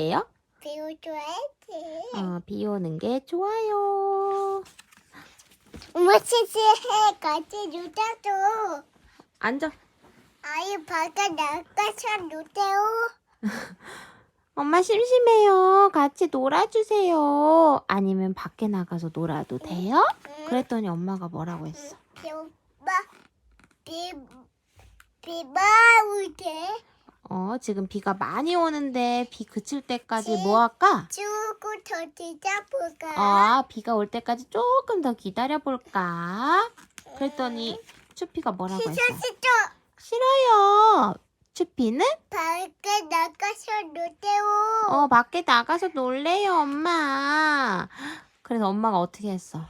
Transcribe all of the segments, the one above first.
예요? 배우 좋아했지. 어, 비 오는 게 좋아요. 엄마 치치해 같이 놀자도. 앉아. 아이 바깥 나가서 놀대요. 엄마 심심해요. 같이 놀아주세요. 아니면 밖에 나가서 놀아도 돼요? 그랬더니 엄마가 뭐라고 했어? 비오빠 비 비바 울때 어, 지금 비가 많이 오는데 비 그칠 때까지 뭐 할까? 주고 더 뒤져볼까? 아, 비가 올 때까지 조금 더 기다려 볼까? 그랬더니 추피가 뭐라고 했어? 시저 싫어요. 추피는 밖에 나가서 놀대요. 어, 밖에 나가서 놀래요, 엄마. 그래서 엄마가 어떻게 했어?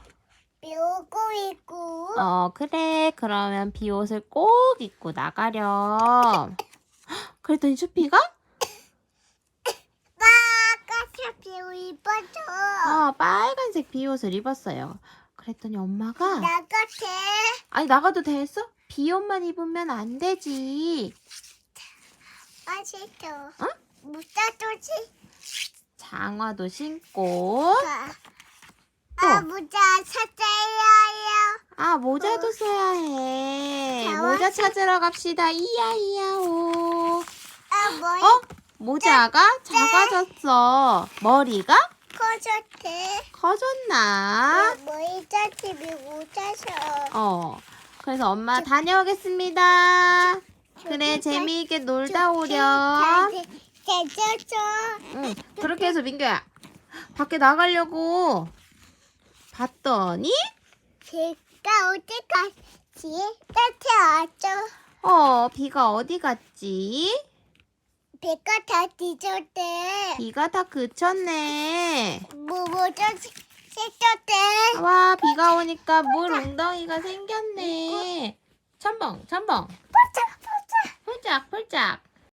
배우고 있고 어, 그래. 그러면 비 옷을 꼭 입고 나가렴. 그랬더니 추피가 나가서 배우 입어줘. 어, 빨간색 비 옷을 입었어요. 그랬더니 엄마가 나가세. 아니 나가도 됐어? 비 옷만 입으면 안 되지. 맛있어. 어? 무사도지. 장화도 신고 아 모자 찾아야요. 아 모자도 써야 해. 자, 모자. 찾으러 갑시다. 이야 이야 오. 어? 모자가 작아졌어. 머리가 커졌대. 커졌나? 머리 자집이 못해서. 어. 그래서 엄마 다녀오겠습니다. 그래 재미있게 놀다 오렴. 잘잘죠. 응. 그렇게 해서 민규야 밖에 나가려고 봤더니 비가 어디까지 따뜻하죠. 어 비가 어디 갔지? 비가 다 뒤졌대. 비가 다 그쳤네. 뭐 모자 씻었대. 와 비가 오니까 물 웅덩이가 생겼네. 첨벙 첨벙 보자 보자. 폴짝 폴짝